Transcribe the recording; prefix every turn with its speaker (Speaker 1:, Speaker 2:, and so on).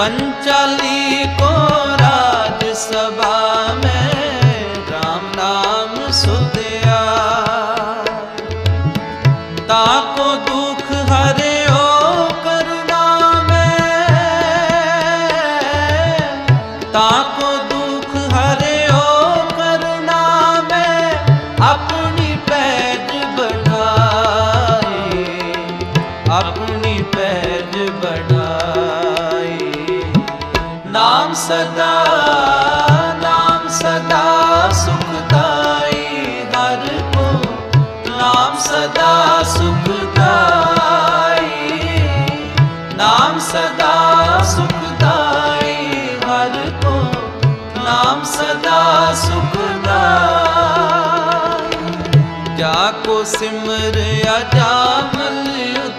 Speaker 1: पंचाली को राजसभा में राम नाम सुधिया। ताको दुख हरे ओ करुणा में। ताको दुख हरे ओ करुणा में अपनी पैज बढ़ाई। अपनी ਨਾਮ ਸਦਾ ਨਾਮ ਸਦਾ ਸੁਖਦਾਈ ਹਰ ਕੋ। ਨਾਮ ਸਦਾ ਸੁਖਦਾਈ ਨਾਮ ਸਦਾ ਸੁਖਦਾਈ ਹਰ ਕੋ। ਨਾਮ ਸਦਾ ਸੁਖਦਾਈ ਜਾ ਕੋ ਸਿਮਰਿਆ ਜਾ ਮਲ